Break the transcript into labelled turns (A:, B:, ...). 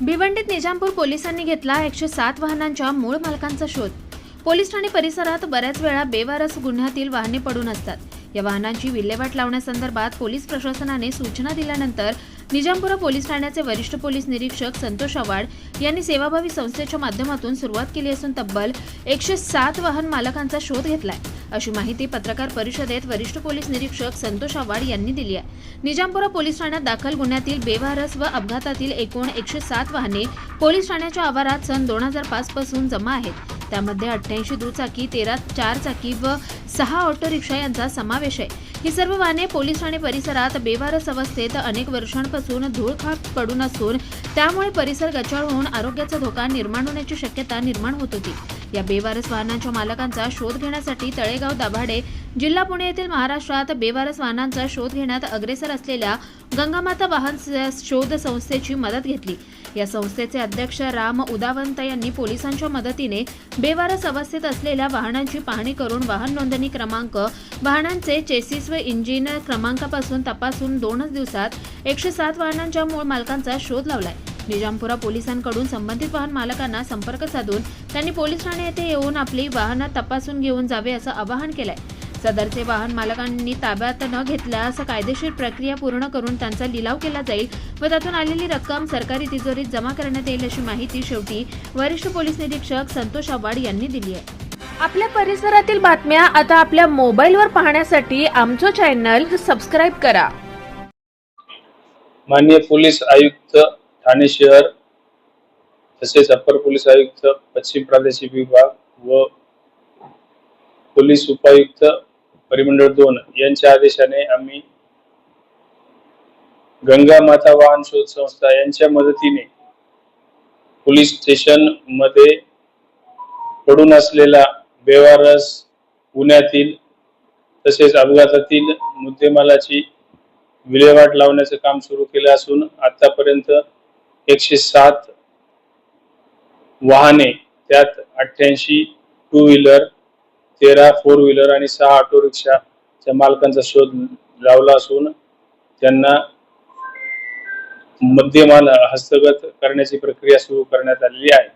A: भिवंडीत निजामपूर पोलिसांनी घेतला एकशे सात वाहनांच्या मूळ मालकांचा शोध. पोलीस ठाणे परिसरात बऱ्याच वेळा बेवारस गुन्ह्यातील वाहने पडून असतात. या वाहनांची विल्हेवाट लावण्यासंदर्भात पोलीस प्रशासनाने सूचना दिल्यानंतर निजामपुरा पोलीस ठाण्याचे वरिष्ठ पोलीस निरीक्षक संतोष आव्हाड यांनी सेवाभावी संस्थेच्या माध्यमातून सुरुवात केली असून तब्बल एकशे सात वाहन मालकांचा शोध घेतलाय. अशी माहिती पत्रकार परिषदेत वरिष्ठ पोलीस निरीक्षक संतोष आव्हाड यांनी दिली आहे. निजामपुरा पोलीस ठाण्यात दाखल गुन्ह्यातील बेवारस व अपघातातील एकूण एकशे सात वाहने पोलीस ठाण्याच्या आवारात सन दोन हजार पाच पासून जमा आहेत. त्यामध्ये अठ्ठ्याऐंशी दुचाकी तेरा चारचाकी व सहा ऑटो रिक्षा यांचा समावेश आहे. ही सर्व वाहने पोलीस ठाणे परिसरात बेवारस अवस्थेत अनेक वर्षांपासून धूळखाप पडून असून त्यामुळे परिसर गचाळ होऊन आरोग्याचा धोका निर्माण होण्याची शक्यता निर्माण होत होती. या बेवारस वाहनांच्या मालकांचा शोध घेण्यासाठी तळेगाव दाभाडे जिल्हा पुणे येथील महाराष्ट्रात बेवारस वाहनांचा शोध घेण्यात अग्रेसर असलेल्या गंगामाता वाहन शोध संस्थेची मदत घेतली. या संस्थेचे अध्यक्ष राम उदावंत यांनी पोलिसांच्या मदतीने बेवारस अवस्थेत असलेल्या वाहनांची पाहणी करून वाहन नोंदणी क्रमांक वाहनांचे चेसिस व इंजिन क्रमांकापासून तपासून दोनच दिवसात एकशे सात वाहनांच्या मूळ मालकांचा शोध लावलाय. निजामपुरा पोलिसांकडून संबंधित वाहन मालकांना संपर्क साधून त्यांनी पोलीस ठाणे येथे येऊन आपली वाहनं तपासून घेऊन जावे असं आवाहन केलंय. सदरचे वाहन मालकांनी ताब्यात न घेतल्यास कायदेशीर प्रक्रिया पूर्ण करून त्यांचा लिलाव केला जाईल व त्यातून आलेली रक्कम सरकारी तिजोरीत जमा करण्यात येईल अशी माहिती शेवटी वरिष्ठ पोलीस निरीक्षक संतोष आव्हाड यांनी दिली आहे. आपल्या परिसरातील बातम्या आता आपल्या मोबाईलवर पाहण्यासाठी आमचं चॅनल सबस्क्राईब करा.
B: माननीय पोलीस आयुक्त ठाणे शहर तसेच अप्पर पोलीस आयुक्त पश्चिम प्रादेशिक विभाग व पोलीस उपायुक्त परिमंडळ दोन यांच्या आदेशाने आम्ही गंगा माता वाहन शोध संस्था यांच्या मदतीने पोलीस स्टेशनमध्ये पडून असलेला बेवारस पुण्यातील तसेच अपघातातील मुद्देमालाची विल्हेवाट लावण्याचं काम सुरू केलं असून आतापर्यंत एकशे सात वाहने त्यात अठ्ठ्याऐंशी टू व्हीलर तेरा फोर व्हीलर आणि सहा ऑटो रिक्षाच्या मालकांचा शोध लावला असून त्यांना मध्यमाल हस्तगत करण्याची प्रक्रिया सुरू करण्यात आलेली आहे.